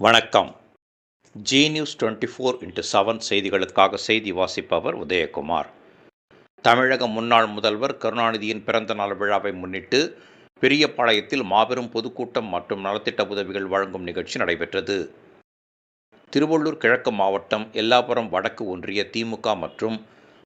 வணக்கம். Zee news twenty four into seven செய்திகளுக்காக செய்தி வாசிப்பவர் உதயகுமார். தமிழக முன்னாள் முதல்வர் கருணாநிதியின் பிறந்த நாள் விழாவை முன்னிட்டு பெரியபாளையத்தில் மாபெரும் பொதுக்கூட்டம் மற்றும் நலத்திட்ட உதவிகள் வழங்கும் நிகழ்ச்சி நடைபெற்றது. திருவள்ளூர் கிழக்கு மாவட்டம் எல்லாபுரம் வடக்கு ஒன்றிய திமுக மற்றும்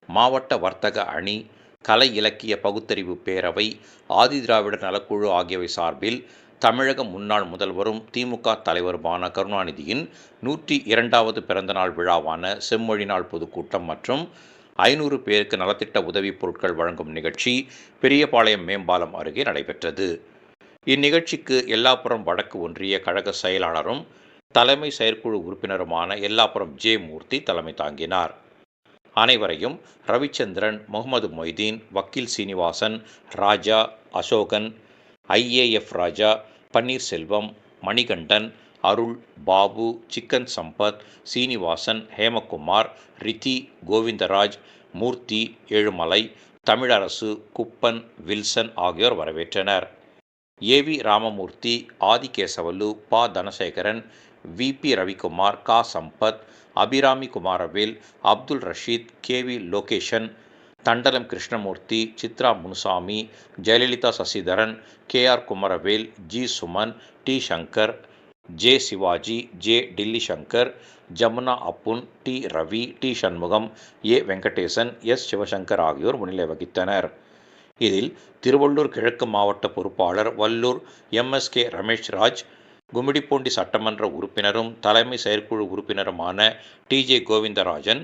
மாவட்ட வர்த்தக அணி கலை இலக்கிய பகுத்தறிவு பேரவை ஆதிதிராவிடர் நலக்குழு ஆகியவை சார்பில் தமிழக முன்னாள் முதல்வரும் திமுக தலைவருமான கருணாநிதியின் நூற்றி இரண்டாவது பிறந்தநாள் விழாவான செம்மொழி நாள் பொதுக்கூட்டம் மற்றும் ஐநூறு பேருக்கு நலத்திட்ட உதவிப் பொருட்கள் வழங்கும் நிகழ்ச்சி பெரியபாளையம் மேம்பாலம் அருகே நடைபெற்றது. இந்நிகழ்ச்சிக்கு எல்லாப்புறம் வடக்கு ஒன்றிய கழக செயலாளரும் தலைமை செயற்குழு உறுப்பினருமான எல்லாப்புறம் ஜே மூர்த்தி தலைமை தாங்கினார். அனைவரையும் ரவிச்சந்திரன் முகமது மொய்தீன் வக்கீல் சீனிவாசன் ராஜா அசோகன் ஐஏஎஃப் ராஜா பன்னீர்செல்வம் மணிகண்டன் அருள் பாபு சிக்கன் சம்பத் சீனிவாசன் ஹேமகுமார் ரிதி கோவிந்தராஜ் மூர்த்தி ஏழுமலை தமிழரசு குப்பன் வில்சன் ஆகியோர் வரவேற்றனர். ஏவி ராமமூர்த்தி ஆதிகேசவலு ப தனசேகரன் வி பி ரவிக்குமார் கா Sampath Abirami Kumaravel Abdul Rasheed K V Lokeshan Thandalam Krishnamoorthy Chitra Munusamy Jayalalithaa Sasidharan K R Kumaravel G Suman T Shankar J Sivaji J Dilli Shankar Jamuna Appun T Ravi T Shanmugam A Venkatesan S Sivasankar ஆகியோர் முன்னிலை வகித்தனர். இதில் திருவள்ளூர் கிழக்கு மாவட்ட பொறுப்பாளர் Vallur MSK Ramesh Raj Gummidipoondi சட்டமன்ற உறுப்பினரும் தலைமை செயற்குழு உறுப்பினருமான டிஜே கோவிந்தராஜன்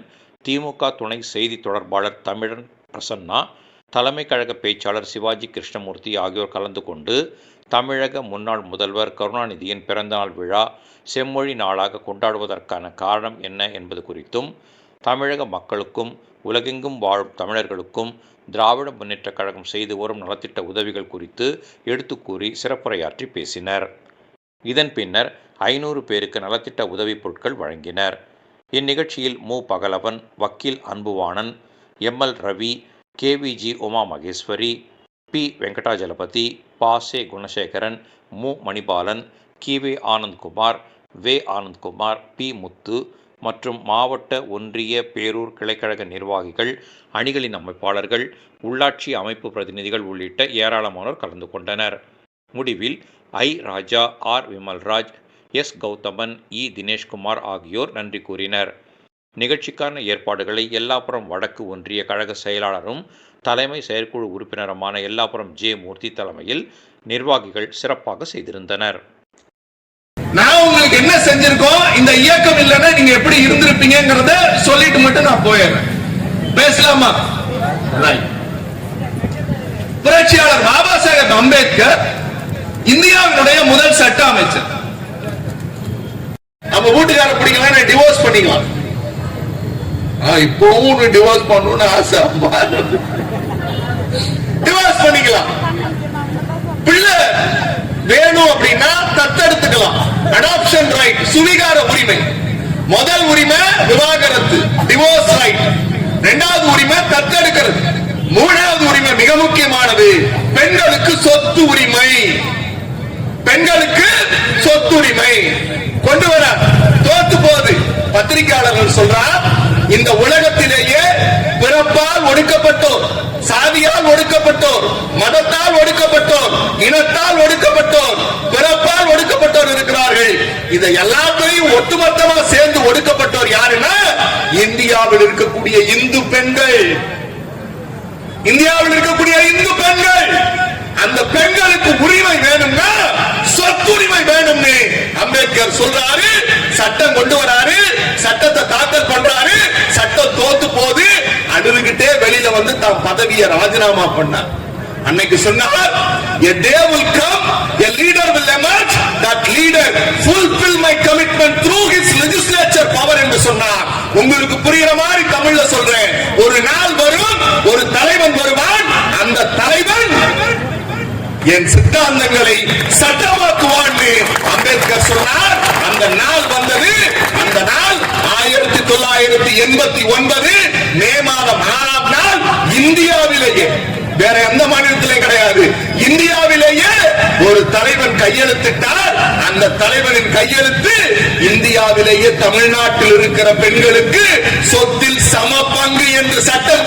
திமுக துணை செய்தி தொடர்பாளர் தமிழன் பிரசன்னா தலைமை கழக பேச்சாளர் சிவாஜி கிருஷ்ணமூர்த்தி ஆகியோர் கலந்து கொண்டு தமிழக முன்னாள் முதல்வர் கருணாநிதியின் பிறந்தநாள் விழா செம்மொழி நாளாக கொண்டாடுவதற்கான காரணம் என்ன என்பது குறித்தும் தமிழக மக்களுக்கும் உலகெங்கும் வாழும் தமிழர்களுக்கும் திராவிட முன்னேற்றக் கழகம் செய்து வரும் நலத்திட்ட உதவிகள் குறித்து எடுத்து கூறி சிறப்புரையாற்றி பேசினர். இதன் பின்னர் ஐநூறு பேருக்கு நலத்திட்ட உதவிப் பொருட்கள் வழங்கினர். இந்நிகழ்ச்சியில் மு. பகலவன் வக்கீல் Anbuvanan ML Ravi KVG Uma Maheswari P. Venkatachalapathy பாசே Gunasekaran மு. மணிபாலன் கிவி ஆனந்த்குமார் வே. ஆனந்த்குமார் பி. முத்து மற்றும் மாவட்ட ஒன்றிய பேரூர் கிளைக்கழக நிர்வாகிகள் அணிகளின் அமைப்பாளர்கள் உள்ளாட்சி அமைப்பு பிரதிநிதிகள் உள்ளிட்ட ஏராளமானோர் கலந்து கொண்டனர். முடிவில் I. Raja R. Vimalraj S. Gowthaman E. Dineshkumar ஆகியோர் நன்றி கூறினர். நிகழ்ச்சிக்கான ஏற்பாடுகளை எல்லாப்புறம் வடக்கு ஒன்றிய கழக செயலாளரும் தலைமை செயற்குழு உறுப்பினருமான எல்லாப்புறம் ஜே. மூர்த்தி தலைமையில் நிர்வாகிகள் சிறப்பாக செய்திருந்தனர். நான் உங்களுக்கு என்ன செஞ்சிருக்கோம்? இந்த இயக்கம் இல்லைன்னா நீங்க எப்படி இருந்திருப்பீங்கங்கறத சொல்லிட்டு மட்டும் நான் போயிடுறேன். பேசலாமா? Right. புரட்சியாளர் பாபா சாஹேப் அம்பேத்கர் இந்தியாவினுடைய முதல் சட்ட அமைச்சர். அவங்க வீட்டுக்கார பிடிக்கலாம் டிவோர்ஸ் பண்ணிக்கலாம். ஆ, இப்பவும் டிவோர்ஸ் பண்ணணும்னு ஆசை. டிவோர்ஸ் பண்ணிக்கலாம். பிள்ளை வேணும் அப்படின்னா தத்தெடுத்துக்கலாம் அடாப்ஷன் ரைட் சுவிகார உரிமை. முதல் உரிமை விவாகரத்து டிவோர்ஸ் ரைட் இரண்டாவது உரிமை தத்தெடுக்கிறது மூணாவது உரிமை மிக முக்கியமானது பெண்களுக்கு சொத்து உரிமை. பெண்களுக்கு சொத்துரிமை கொண்டு வர தோத்து போகுது. பத்திரிகையாளர்கள் சொல்றார் இந்த உலகத்திலேயே பிறப்பால் ஒடுக்கப்பட்டோர் சாதியால் ஒடுக்கப்பட்டோர் மதத்தால் ஒடுக்கப்பட்டோர் இனத்தால் ஒடுக்கப்பட்டோர் பிறப்பால் ஒடுக்கப்பட்டோர் இருக்கிறார்கள். இதை எல்லாத்தையும் ஒட்டுமொத்தமா சேர்ந்து ஒடுக்கப்பட்டோர் யாருன்னா இந்தியாவில் இருக்கக்கூடிய இந்து பெண்கள். இந்தியாவில் இருக்கக்கூடிய இந்து பெண்கள். அந்த பெண்களுக்கு உரிமை வேணும்னா சொத்துரிமை வேணும்னு. அம்பேத்கர் சொல்றாரு சட்டம் கொண்டு வராரு சட்டத்தை தாக்கல் பண்றாரு சட்டம் தோத்து போது அழுதுகிட்டே வெளியில வந்து தான் பதவியை ராஜினாமா பண்ணார். அன்னைக்கு சொன்னார் a day will என் சித்தாந்தங்களை சட்டமாக்குவான்னு அம்பேத்கர் சொன்னார். அந்த நாள் வந்தது. அந்த நாள் ஆயிரத்தி தொள்ளாயிரத்தி எண்பத்தி ஒன்பது மே மாதம் ஆறாம் நாள் இந்தியாவிலேயே வேற எந்த மாநிலத்திலே கிடையாது இந்தியாவிலேயே ஒரு தலைவன் கையெழுத்திட்டார். அந்த தலைவனின் கையெழுத்து இந்தியாவிலேயே தமிழ்நாட்டில் இருக்கிற பெண்களுக்கு சொத்தில் சம பங்கு என்று சட்டம்